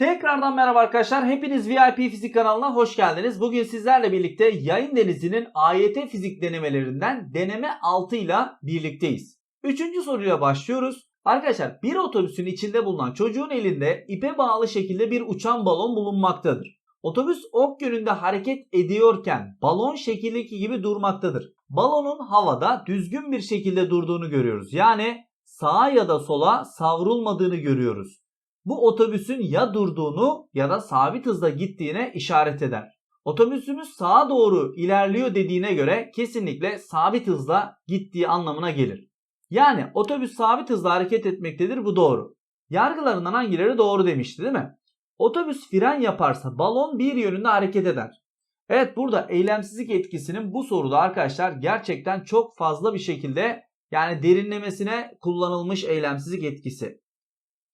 Tekrardan merhaba arkadaşlar. Hepiniz VIP Fizik kanalına hoş geldiniz. Bugün sizlerle birlikte Yayın Denizi'nin AYT fizik denemelerinden deneme 6 ile birlikteyiz. Üçüncü soruyla başlıyoruz. Arkadaşlar bir otobüsün içinde bulunan çocuğun elinde ipe bağlı şekilde bir uçan balon bulunmaktadır. Otobüs ok yönünde hareket ediyorken balon şekildeki gibi durmaktadır. Balonun havada düzgün bir şekilde durduğunu görüyoruz. Yani sağa ya da sola savrulmadığını görüyoruz. Bu otobüsün ya durduğunu ya da sabit hızla gittiğine işaret eder. Otobüsümüz sağa doğru ilerliyor dediğine göre kesinlikle sabit hızla gittiği anlamına gelir. Yani otobüs sabit hızla hareket etmektedir bu doğru. Yargılarından hangileri doğru demişti değil mi? Otobüs fren yaparsa balon bir yönünde hareket eder. Evet burada eylemsizlik etkisinin bu soruda arkadaşlar gerçekten çok fazla bir şekilde yani derinlemesine kullanılmış eylemsizlik etkisi.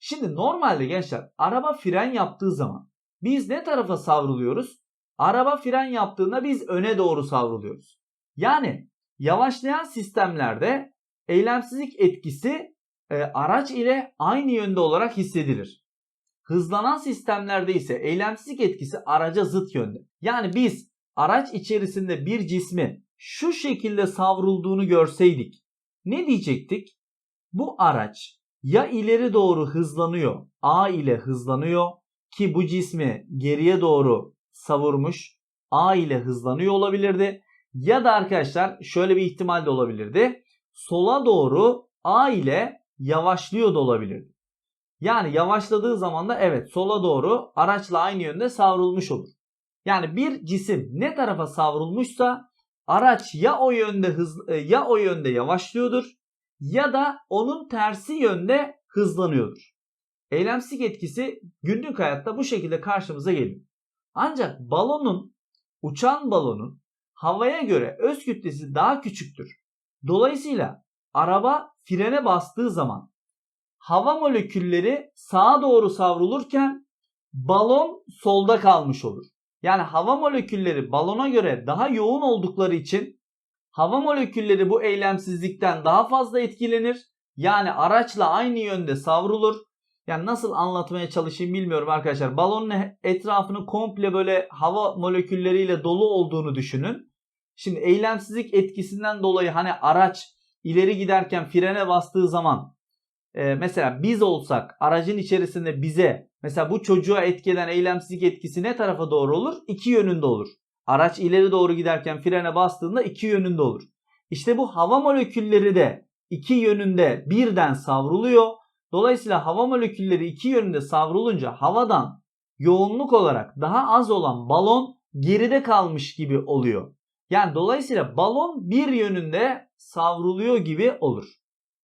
Şimdi normalde gençler araba fren yaptığı zaman biz ne tarafa savruluyoruz? Araba fren yaptığında biz öne doğru savruluyoruz. Yani yavaşlayan sistemlerde eylemsizlik etkisi e, araç ile aynı yönde olarak hissedilir. Hızlanan sistemlerde ise eylemsizlik etkisi araca zıt yönde. Yani biz araç içerisinde bir cismi şu şekilde savrulduğunu görseydik ne diyecektik? Bu araç ya ileri doğru hızlanıyor, A ile hızlanıyor ki bu cismi geriye doğru savurmuş, A ile hızlanıyor olabilirdi. Ya da arkadaşlar şöyle bir ihtimal de olabilirdi. Sola doğru A ile yavaşlıyor da olabilirdi. Yani yavaşladığı zaman da evet sola doğru araçla aynı yönde savrulmuş olur. Yani bir cisim ne tarafa savrulmuşsa araç ya o yönde hız ya o yönde yavaşlıyordur ya da onun tersi yönde hızlanıyordur. Eylemsizlik etkisi günlük hayatta bu şekilde karşımıza geliyor. Ancak balonun, uçan balonun havaya göre öz kütlesi daha küçüktür. Dolayısıyla araba frene bastığı zaman hava molekülleri sağa doğru savrulurken balon solda kalmış olur. Yani hava molekülleri balona göre daha yoğun oldukları için hava molekülleri bu eylemsizlikten daha fazla etkilenir. Yani araçla aynı yönde savrulur. Yani nasıl anlatmaya çalışayım bilmiyorum arkadaşlar. Balonun etrafını komple böyle hava molekülleriyle dolu olduğunu düşünün. Şimdi eylemsizlik etkisinden dolayı hani araç ileri giderken frene bastığı zaman e, mesela biz olsak aracın içerisinde bize mesela bu çocuğa etkeden eylemsizlik etkisi ne tarafa doğru olur? İki yönünde olur. Araç ileri doğru giderken frene bastığında iki yönünde olur. İşte bu hava molekülleri de iki yönünde birden savruluyor. Dolayısıyla hava molekülleri iki yönünde savrulunca havadan yoğunluk olarak daha az olan balon geride kalmış gibi oluyor. Yani dolayısıyla balon bir yönünde savruluyor gibi olur.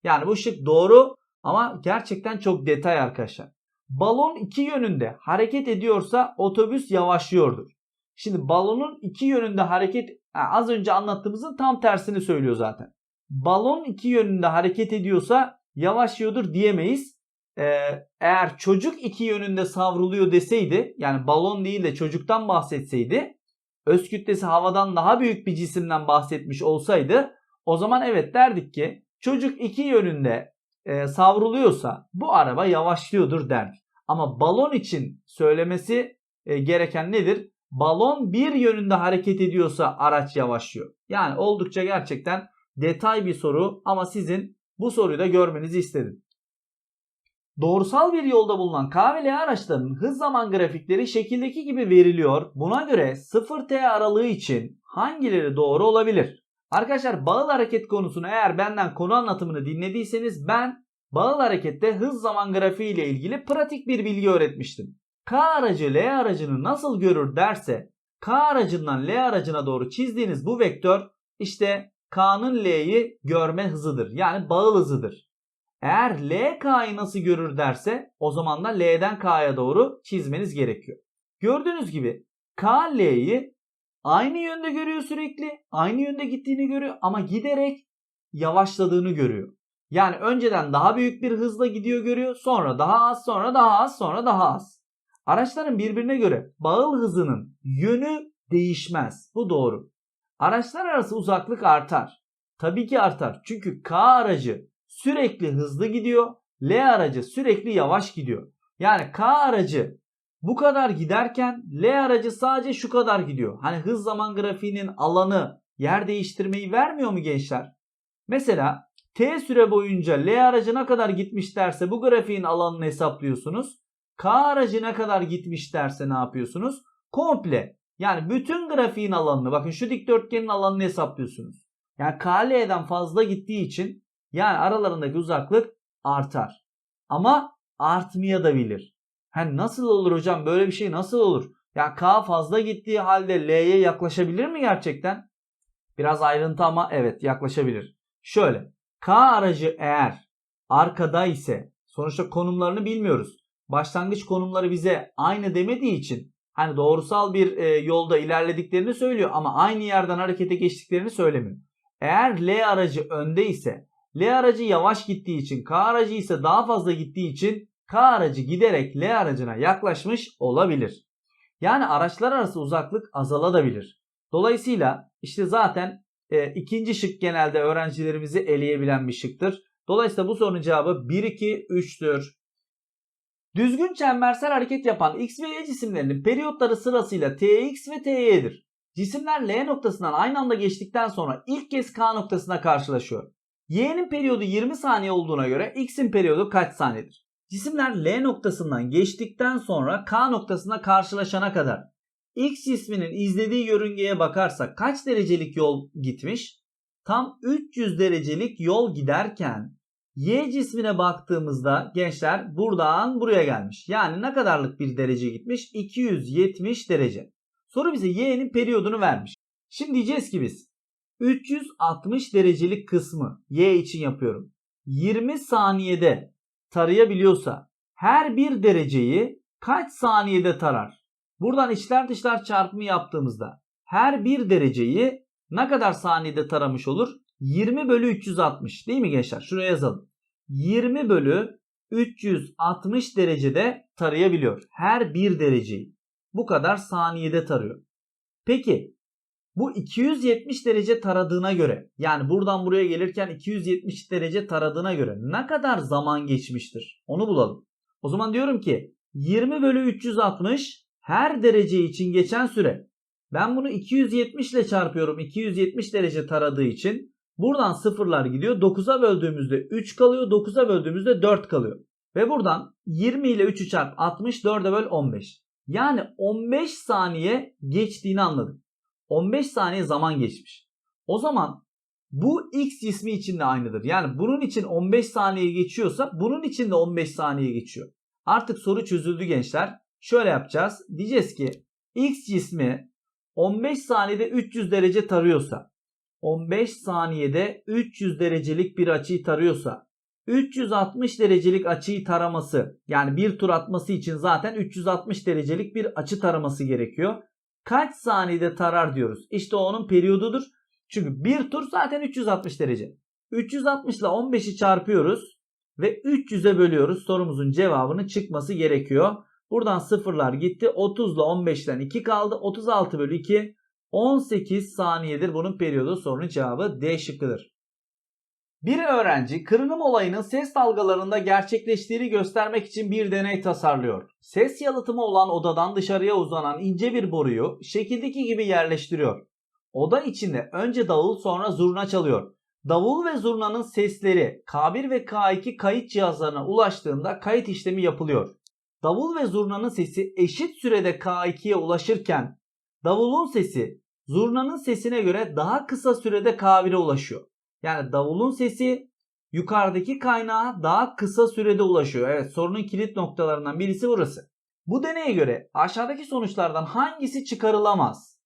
Yani bu şık doğru ama gerçekten çok detay arkadaşlar. Balon iki yönünde hareket ediyorsa otobüs yavaşlıyordur. Şimdi balonun iki yönünde hareket az önce anlattığımızın tam tersini söylüyor zaten. Balon iki yönünde hareket ediyorsa yavaşlıyordur diyemeyiz. Ee, eğer çocuk iki yönünde savruluyor deseydi yani balon değil de çocuktan bahsetseydi öz kütlesi havadan daha büyük bir cisimden bahsetmiş olsaydı o zaman evet derdik ki çocuk iki yönünde e, savruluyorsa bu araba yavaşlıyordur derdik. Ama balon için söylemesi e, gereken nedir? Balon bir yönünde hareket ediyorsa araç yavaşlıyor. Yani oldukça gerçekten detay bir soru ama sizin bu soruyu da görmenizi istedim. Doğrusal bir yolda bulunan K ve L araçlarının hız zaman grafikleri şekildeki gibi veriliyor. Buna göre 0T aralığı için hangileri doğru olabilir? Arkadaşlar bağıl hareket konusunu eğer benden konu anlatımını dinlediyseniz ben bağıl harekette hız zaman grafiği ile ilgili pratik bir bilgi öğretmiştim. K aracı L aracını nasıl görür derse K aracından L aracına doğru çizdiğiniz bu vektör işte K'nın L'yi görme hızıdır. Yani bağıl hızıdır. Eğer L K'yı nasıl görür derse o zaman da L'den K'ya doğru çizmeniz gerekiyor. Gördüğünüz gibi K L'yi aynı yönde görüyor sürekli. Aynı yönde gittiğini görüyor ama giderek yavaşladığını görüyor. Yani önceden daha büyük bir hızla gidiyor görüyor. Sonra daha az, sonra daha az, sonra daha az. Araçların birbirine göre bağıl hızının yönü değişmez. Bu doğru. Araçlar arası uzaklık artar. Tabii ki artar. Çünkü K aracı sürekli hızlı gidiyor. L aracı sürekli yavaş gidiyor. Yani K aracı bu kadar giderken L aracı sadece şu kadar gidiyor. Hani hız zaman grafiğinin alanı yer değiştirmeyi vermiyor mu gençler? Mesela T süre boyunca L aracı ne kadar gitmiş derse bu grafiğin alanını hesaplıyorsunuz. K aracı ne kadar gitmiş derse ne yapıyorsunuz? Komple yani bütün grafiğin alanını bakın şu dikdörtgenin alanını hesaplıyorsunuz. Yani KL'den fazla gittiği için yani aralarındaki uzaklık artar. Ama artmaya da bilir. Hani nasıl olur hocam böyle bir şey nasıl olur? Ya K fazla gittiği halde L'ye yaklaşabilir mi gerçekten? Biraz ayrıntı ama evet yaklaşabilir. Şöyle K aracı eğer arkada ise sonuçta konumlarını bilmiyoruz. Başlangıç konumları bize aynı demediği için hani doğrusal bir e, yolda ilerlediklerini söylüyor ama aynı yerden harekete geçtiklerini söylemiyor. Eğer L aracı önde ise L aracı yavaş gittiği için K aracı ise daha fazla gittiği için K aracı giderek L aracına yaklaşmış olabilir. Yani araçlar arası uzaklık azalabilir. Dolayısıyla işte zaten e, ikinci şık genelde öğrencilerimizi eleyebilen bir şıktır. Dolayısıyla bu sorunun cevabı 1, 2, 3'tür. Düzgün çembersel hareket yapan X ve Y cisimlerinin periyotları sırasıyla Tx ve Ty'dir. Cisimler L noktasından aynı anda geçtikten sonra ilk kez K noktasına karşılaşıyor. Y'nin periyodu 20 saniye olduğuna göre X'in periyodu kaç saniyedir? Cisimler L noktasından geçtikten sonra K noktasına karşılaşana kadar X cisminin izlediği yörüngeye bakarsak kaç derecelik yol gitmiş? Tam 300 derecelik yol giderken Y cismine baktığımızda gençler buradan buraya gelmiş. Yani ne kadarlık bir derece gitmiş? 270 derece. Soru bize Y'nin periyodunu vermiş. Şimdi diyeceğiz ki biz 360 derecelik kısmı Y için yapıyorum. 20 saniyede tarayabiliyorsa her bir dereceyi kaç saniyede tarar? Buradan içler dışlar çarpımı yaptığımızda her bir dereceyi ne kadar saniyede taramış olur? 20 bölü 360 değil mi gençler? Şuraya yazalım. 20 bölü 360 derecede tarayabiliyor. Her bir dereceyi. Bu kadar saniyede tarıyor. Peki bu 270 derece taradığına göre yani buradan buraya gelirken 270 derece taradığına göre ne kadar zaman geçmiştir? Onu bulalım. O zaman diyorum ki 20 bölü 360 her derece için geçen süre. Ben bunu 270 ile çarpıyorum. 270 derece taradığı için buradan sıfırlar gidiyor. 9'a böldüğümüzde 3 kalıyor. 9'a böldüğümüzde 4 kalıyor. Ve buradan 20 ile 3'ü çarp 60 4'e böl 15. Yani 15 saniye geçtiğini anladık. 15 saniye zaman geçmiş. O zaman bu x cismi için de aynıdır. Yani bunun için 15 saniye geçiyorsa bunun için de 15 saniye geçiyor. Artık soru çözüldü gençler. Şöyle yapacağız. Diyeceğiz ki x cismi 15 saniyede 300 derece tarıyorsa 15 saniyede 300 derecelik bir açıyı tarıyorsa 360 derecelik açıyı taraması yani bir tur atması için zaten 360 derecelik bir açı taraması gerekiyor. Kaç saniyede tarar diyoruz. İşte onun periyodudur. Çünkü bir tur zaten 360 derece. 360 ile 15'i çarpıyoruz ve 300'e bölüyoruz. Sorumuzun cevabının çıkması gerekiyor. Buradan sıfırlar gitti. 30 ile 15'ten 2 kaldı. 36 bölü 2 18 saniyedir bunun periyodu. Sorunun cevabı D şıkkıdır. Bir öğrenci kırınım olayının ses dalgalarında gerçekleştiğini göstermek için bir deney tasarlıyor. Ses yalıtımı olan odadan dışarıya uzanan ince bir boruyu şekildeki gibi yerleştiriyor. Oda içinde önce davul sonra zurna çalıyor. Davul ve zurnanın sesleri K1 ve K2 kayıt cihazlarına ulaştığında kayıt işlemi yapılıyor. Davul ve zurnanın sesi eşit sürede K2'ye ulaşırken davulun sesi zurnanın sesine göre daha kısa sürede K1'e ulaşıyor. Yani davulun sesi yukarıdaki kaynağa daha kısa sürede ulaşıyor. Evet sorunun kilit noktalarından birisi burası. Bu deneye göre aşağıdaki sonuçlardan hangisi çıkarılamaz?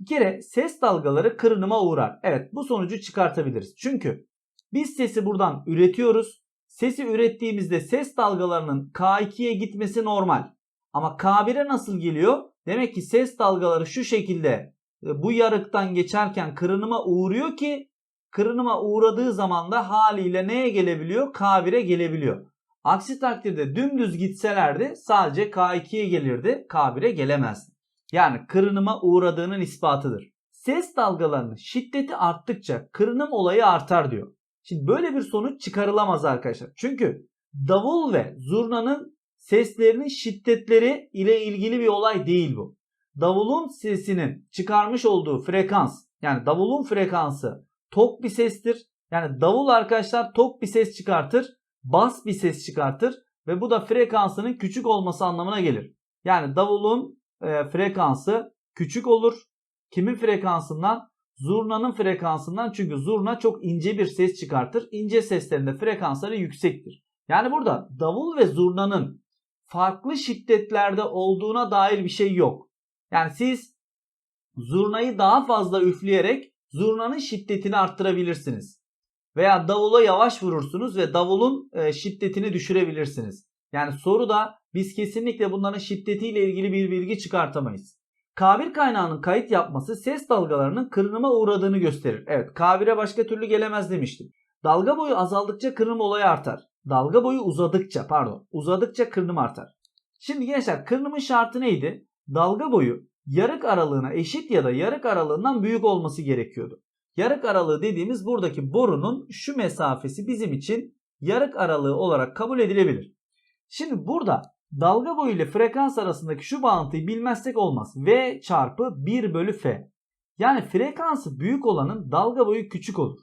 Bir kere ses dalgaları kırınıma uğrar. Evet bu sonucu çıkartabiliriz. Çünkü biz sesi buradan üretiyoruz. Sesi ürettiğimizde ses dalgalarının K2'ye gitmesi normal. Ama K1'e nasıl geliyor? Demek ki ses dalgaları şu şekilde bu yarıktan geçerken kırınıma uğruyor ki kırınıma uğradığı zaman da haliyle neye gelebiliyor? K1'e gelebiliyor. Aksi takdirde dümdüz gitselerdi sadece K2'ye gelirdi. K1'e gelemezdi. Yani kırınıma uğradığının ispatıdır. Ses dalgalarının şiddeti arttıkça kırınım olayı artar diyor. Şimdi böyle bir sonuç çıkarılamaz arkadaşlar. Çünkü davul ve zurnanın seslerinin şiddetleri ile ilgili bir olay değil bu. Davulun sesinin çıkarmış olduğu frekans yani davulun frekansı tok bir sestir. Yani davul arkadaşlar tok bir ses çıkartır, bas bir ses çıkartır ve bu da frekansının küçük olması anlamına gelir. Yani davulun e, frekansı küçük olur. Kimin frekansından? Zurnanın frekansından çünkü zurna çok ince bir ses çıkartır. İnce seslerinde frekansları yüksektir. Yani burada davul ve zurnanın farklı şiddetlerde olduğuna dair bir şey yok. Yani siz zurnayı daha fazla üfleyerek zurnanın şiddetini arttırabilirsiniz. Veya davula yavaş vurursunuz ve davulun e, şiddetini düşürebilirsiniz. Yani soruda biz kesinlikle bunların şiddetiyle ilgili bir bilgi çıkartamayız. K1 kaynağının kayıt yapması ses dalgalarının kırınıma uğradığını gösterir. Evet K1'e başka türlü gelemez demiştim. Dalga boyu azaldıkça kırınım olayı artar. Dalga boyu uzadıkça pardon uzadıkça kırınım artar. Şimdi gençler kırınımın şartı neydi? Dalga boyu yarık aralığına eşit ya da yarık aralığından büyük olması gerekiyordu. Yarık aralığı dediğimiz buradaki borunun şu mesafesi bizim için yarık aralığı olarak kabul edilebilir. Şimdi burada dalga boyu ile frekans arasındaki şu bağıntıyı bilmezsek olmaz. V çarpı 1 bölü F. Yani frekansı büyük olanın dalga boyu küçük olur.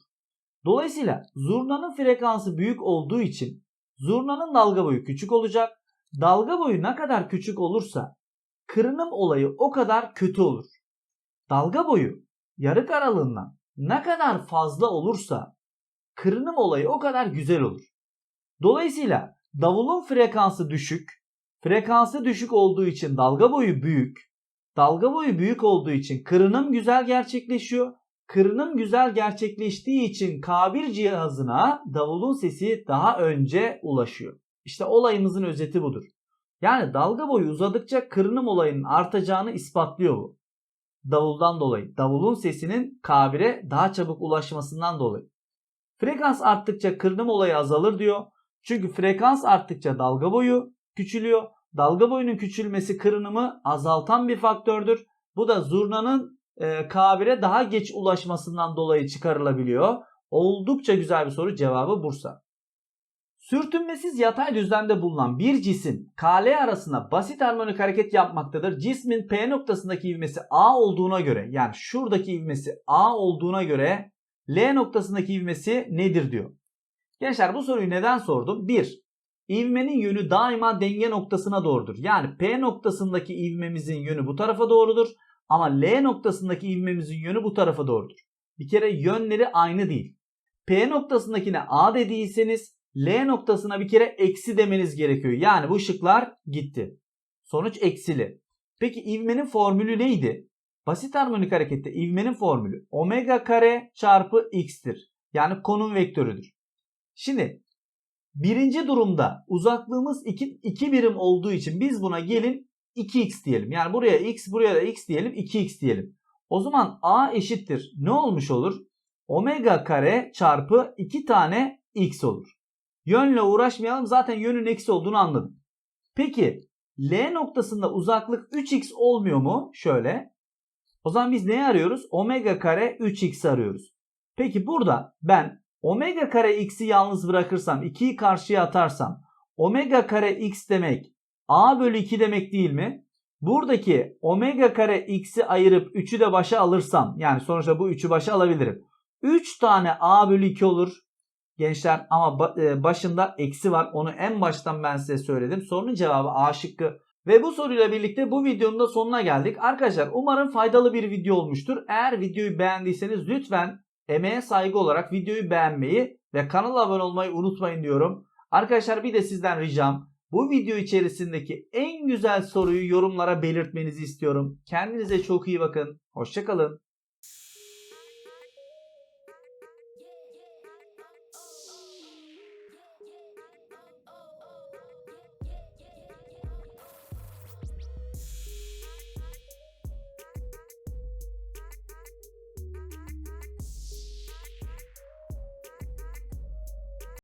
Dolayısıyla zurnanın frekansı büyük olduğu için zurnanın dalga boyu küçük olacak. Dalga boyu ne kadar küçük olursa kırınım olayı o kadar kötü olur. Dalga boyu yarık aralığından ne kadar fazla olursa kırınım olayı o kadar güzel olur. Dolayısıyla davulun frekansı düşük, frekansı düşük olduğu için dalga boyu büyük, dalga boyu büyük olduğu için kırınım güzel gerçekleşiyor. Kırınım güzel gerçekleştiği için K1 cihazına davulun sesi daha önce ulaşıyor. İşte olayımızın özeti budur. Yani dalga boyu uzadıkça kırınım olayının artacağını ispatlıyor bu. Davuldan dolayı. Davulun sesinin K1'e daha çabuk ulaşmasından dolayı. Frekans arttıkça kırınım olayı azalır diyor. Çünkü frekans arttıkça dalga boyu küçülüyor. Dalga boyunun küçülmesi kırınımı azaltan bir faktördür. Bu da zurnanın e, K1'e daha geç ulaşmasından dolayı çıkarılabiliyor. Oldukça güzel bir soru cevabı Bursa. Sürtünmesiz yatay düzlemde bulunan bir cisim KL arasında basit harmonik hareket yapmaktadır. Cismin P noktasındaki ivmesi A olduğuna göre yani şuradaki ivmesi A olduğuna göre L noktasındaki ivmesi nedir diyor. Gençler bu soruyu neden sordum? 1. İvmenin yönü daima denge noktasına doğrudur. Yani P noktasındaki ivmemizin yönü bu tarafa doğrudur. Ama L noktasındaki ivmemizin yönü bu tarafa doğrudur. Bir kere yönleri aynı değil. P noktasındakine A dediyseniz L noktasına bir kere eksi demeniz gerekiyor. Yani bu şıklar gitti. Sonuç eksili. Peki ivmenin formülü neydi? Basit harmonik harekette ivmenin formülü omega kare çarpı x'tir. Yani konum vektörüdür. Şimdi birinci durumda uzaklığımız 2, 2 birim olduğu için biz buna gelin 2x diyelim. Yani buraya x buraya da x diyelim 2x diyelim. O zaman a eşittir. Ne olmuş olur? Omega kare çarpı 2 tane x olur. Yönle uğraşmayalım zaten yönün eksi olduğunu anladım. Peki L noktasında uzaklık 3x olmuyor mu? Şöyle. O zaman biz neyi arıyoruz? Omega kare 3x arıyoruz. Peki burada ben omega kare x'i yalnız bırakırsam 2'yi karşıya atarsam omega kare x demek a bölü 2 demek değil mi? Buradaki omega kare x'i ayırıp 3'ü de başa alırsam yani sonuçta bu 3'ü başa alabilirim. 3 tane a bölü 2 olur. Gençler ama başında eksi var. Onu en baştan ben size söyledim. Sorunun cevabı A şıkkı. Ve bu soruyla birlikte bu videonun da sonuna geldik. Arkadaşlar umarım faydalı bir video olmuştur. Eğer videoyu beğendiyseniz lütfen emeğe saygı olarak videoyu beğenmeyi ve kanala abone olmayı unutmayın diyorum. Arkadaşlar bir de sizden ricam bu video içerisindeki en güzel soruyu yorumlara belirtmenizi istiyorum. Kendinize çok iyi bakın. Hoşçakalın.